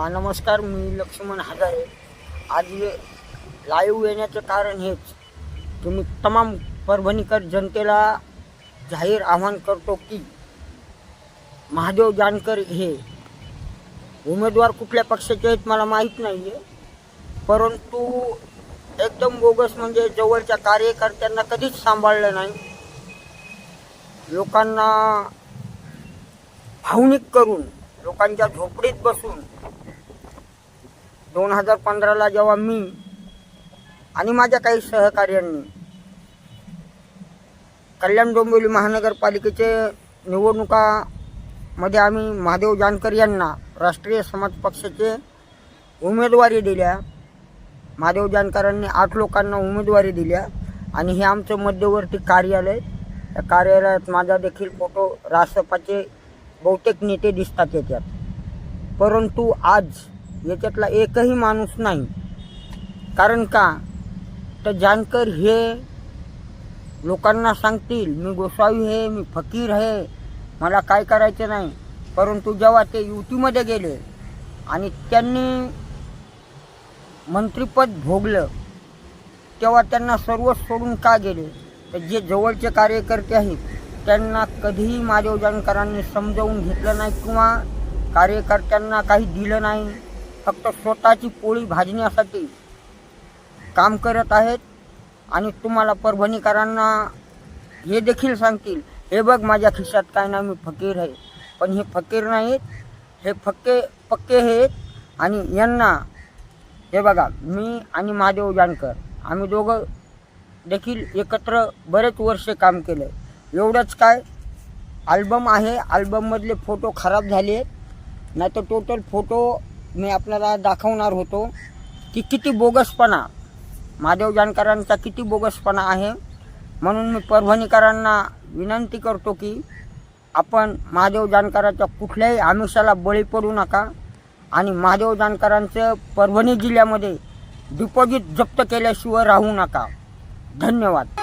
हा नमस्कार मी लक्ष्मण हजारे. आज लाईव्ह येण्याचं कारण हेच. की मी तमाम परभणीकर जनतेला जाहीर आवाहन करतो की महादेव जानकर हे उमेदवार कुठल्या पक्षाचे आहेत मला माहीत नाही आहे परंतु एकदम बोगस म्हणजे जवळच्या कार्यकर्त्यांना कधीच सांभाळलं नाही. लोकांना भावनिक करून लोकांच्या झोपडीत बसून दोन हजार पंधराला जेव्हा मी आणि माझ्या काही सहकार्यांनी कल्याण डोंबिवली महानगरपालिकेचे निवडणुकामध्ये आम्ही महादेव जानकर यांना राष्ट्रीय समाज पक्षाचे उमेदवारी दिल्या. महादेव जानकरांनी आठ लोकांना उमेदवारी दिल्या आणि हे आमचं मध्यवर्ती कार्यालय. त्या कार्यालयात माझा देखील फोटो रासपाचे बहुतेक नेते दिसतात याच्यात. परंतु आज याच्यातला एकही माणूस नाही. कारण का? तर जानकर हे लोकांना सांगतील मी गोसावी आहे मी फकीर आहे मला काय करायचं नाही. परंतु जेव्हा ते युतीमध्ये गेले आणि त्यांनी मंत्रिपद भोगलं तेव्हा त्यांना सर्व सोडून का गेले? तर जे जवळचे कार्यकर्ते आहेत त्यांना कधीही महादेव जानकरांनी समजावून घेतलं नाही किंवा कार्यकर्त्यांना काही दिलं नाही फक्त स्वतःची पोळी भाजण्यासाठी काम करत आहेत. आणि तुम्हाला परभणीकरांना हे देखील सांगतील हे बघ माझ्या खिशात काय ना मी फकीर आहे. पण हे फकीर नाहीत हे फक्के पक्के आहेत. आणि यांना हे बघा मी आणि महादेव जानकर आम्ही दोघं देखील एकत्र बरेच वर्षे काम केलं. एवढंच काय? अल्बम आहे. अल्बममधले फोटो खराब झाले. नाही तर टोटल फोटो मी आपल्याला दाखवणार होतो. की किती बोगसपणा. महादेव जानकरांचा किती बोगसपणा आहे. म्हणून मी परभणीकरांना विनंती करतो की आपण महादेव जानकरांच्या कुठल्याही आमिषाला बळी पडू नका. आणि महादेव जानकरांचं परभणी जिल्ह्यामध्ये डिपॉझिट जप्त केल्याशिवाय राहू नका. धन्यवाद.